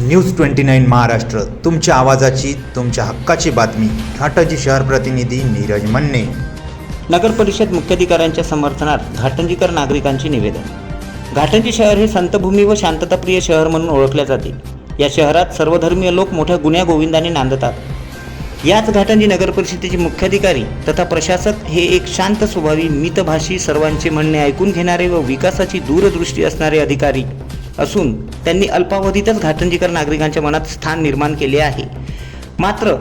News twenty nine Maharashtra तुमच्या आवाजाची तुमच्या हक्काची बातमी. घाटंजी शहर प्रतिनिधी नीरज मन्ने. नगर परिषद मुख्याधिकाऱ्यांच्या समर्थनात घाटंजीकर नागरिकांचे निवेदन. घाटंजी शहर हे संतभूमी व शांतताप्रिय शहर म्हणून ओळखले जाते. या शहरात सर्वधर्मीय लोक मोठ्या गुन्ह्या गोविंदाने नांदतात. याच घाटंजी नगर परिषदेचे मुख्याधिकारी तथा प्रशासक हे एक शांत स्वभावी मितभाषी सर्वांचे म्हणणे ऐकून घेणारे व विकासाची दूरदृष्टी असणारे अधिकारी. असून त्यांनी अल्पावधीतच घाटंजीकर नागरिकांच्या मनात स्थान निर्माण केले आहे. मात्र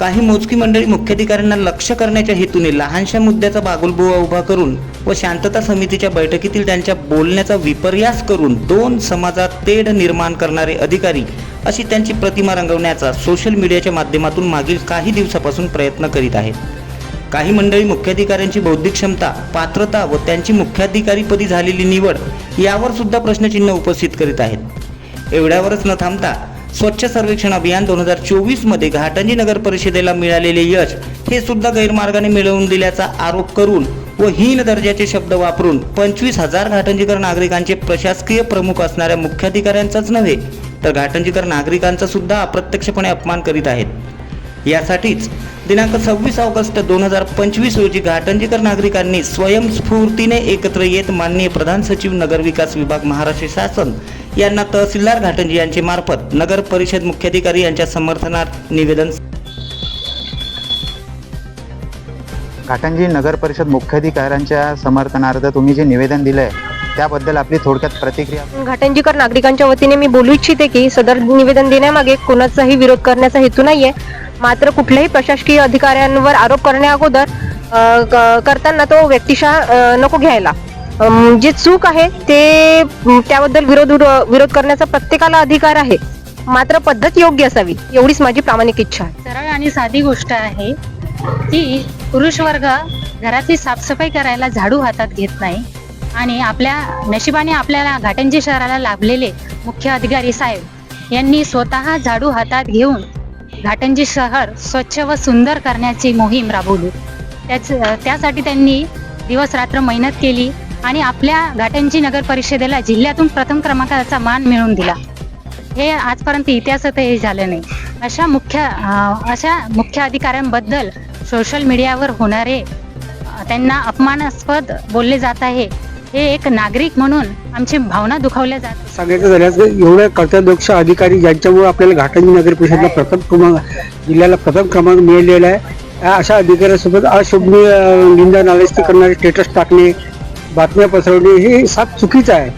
काही मोजकी मंडळी मुख्याधिकाऱ्यांना लक्ष करण्याच्या हेतूने लहानशा मुद्द्याचा बागुलबुवा उभा करून व शांतता समितीच्या बैठकीतील त्यांच्या बोलण्याचा विपर्यास करून दोन समाजात तेढ निर्माण करणारे अधिकारी अशी त्यांची प्रतिमा रंगवण्याचा सोशल मीडियाच्या माध्यमातून मागील काही दिवसापासून प्रयत्न करीत आहेत. काही मंडळी मुख्याधिकाऱ्यांची बौद्धिक क्षमता पात्रता व त्यांची मुख्याधिकारीपदी झालेली निवड यावर सुद्धा प्रश्नचिन्ह उपस्थित करीत आहेत. एवढ्यावरच न थांबता स्वच्छ सर्वेक्षण अभियान दोन हजार चोवीसमध्ये घाटंजी नगर परिषदेला मिळालेले यश हे सुद्धा गैरमार्गाने मिळवून दिल्याचा आरोप करून व हीन दर्जाचे शब्द वापरून पंचवीस हजार घाटंजीकर नागरिकांचे प्रशासकीय प्रमुख असणाऱ्या मुख्याधिकाऱ्यांचाच नव्हे तर घाटंजीकर नागरिकांचा सुद्धा अप्रत्यक्षपणे अपमान करीत आहेत. यासाठीच दिनांक सव्वीस ऑगस्ट दोन हजार पंचवीस रोजी घाटंजीकर नागरिकांनी स्वयंस्फूर्तीने एकत्र येत माननीय प्रधान सचिव नगर विकास विभाग महाराष्ट्र शासन यांना तहसीलदार घाटंजी यांचे मार्फत नगर परिषद मुख्याधिकारी यांच्या समर्थनात निवेदन घाटंजी नगर परिषद मुख्याधिकाऱ्यांच्या समर्थनार्थ तुम्ही जे निवेदन दिलंय त्याबद्दल आपली थोडक्यात प्रतिक्रिया घाटंजीकर नागरिकांच्या वतीने मी बोलू इच्छिते की सदर निवेदन देण्यामागे कोणाचाही विरोध करण्याचा हेतू नाहीये. मात्र कुठल्याही प्रशासकीय अधिकाऱ्यांवर आरोप करण्याअगोदर क- करताना तो व्यक्तिशः नको घ्यायला. जे चूक आहे ते त्याबद्दल विरोध विरोध करण्याचा प्रत्येकाला अधिकार आहे. मात्र पद्धत योग्य असावी एवढीच माझी प्रामाणिक इच्छा आहे. सरळ आणि साधी गोष्ट आहे की पुरुष वर्ग घराची साफसफाई करायला झाडू हातात घेत नाही आणि आपल्या नशिबाने आपल्याला घाटंजी शहराला लाभलेले मुख्य अधिकारी साहेब यांनी स्वतः झाडू हातात घेऊन घाटंजी शहर स्वच्छ व सुंदर करण्याची मोहीम राबवली. त्याच त्यासाठी त्यांनी दिवस रात्र मेहनत केली आणि आपल्या घाटंजी नगर परिषदेला जिल्ह्यातून प्रथम क्रमांकाचा मान मिळवून दिला. हे आजपर्यंत इतिहासातही झालं नाही. अशा मुख्य अशा मुख्य अधिकाऱ्यांबद्दल सोशल मीडियावर होणारे त्यांना अपमानास्पद बोलले जात आहे. हे एक नागरिक म्हणून आमची भावना दुखावल्या जात सांगायचं झाल्यास एवढे कर्तव्यदक्ष अधिकारी ज्यांच्यामुळे आपल्याला घाटंजी नगर परिषदला प्रथम क्रमांक जिल्ह्याला प्रथम क्रमांक मिळालेला आहे. अशा अधिकाऱ्यांसोबत अशोभनीय निंदा नालिस्ती करणारे स्टेटस टाकणे बातम्या पसरवणे हे साफ चुकीचं आहे.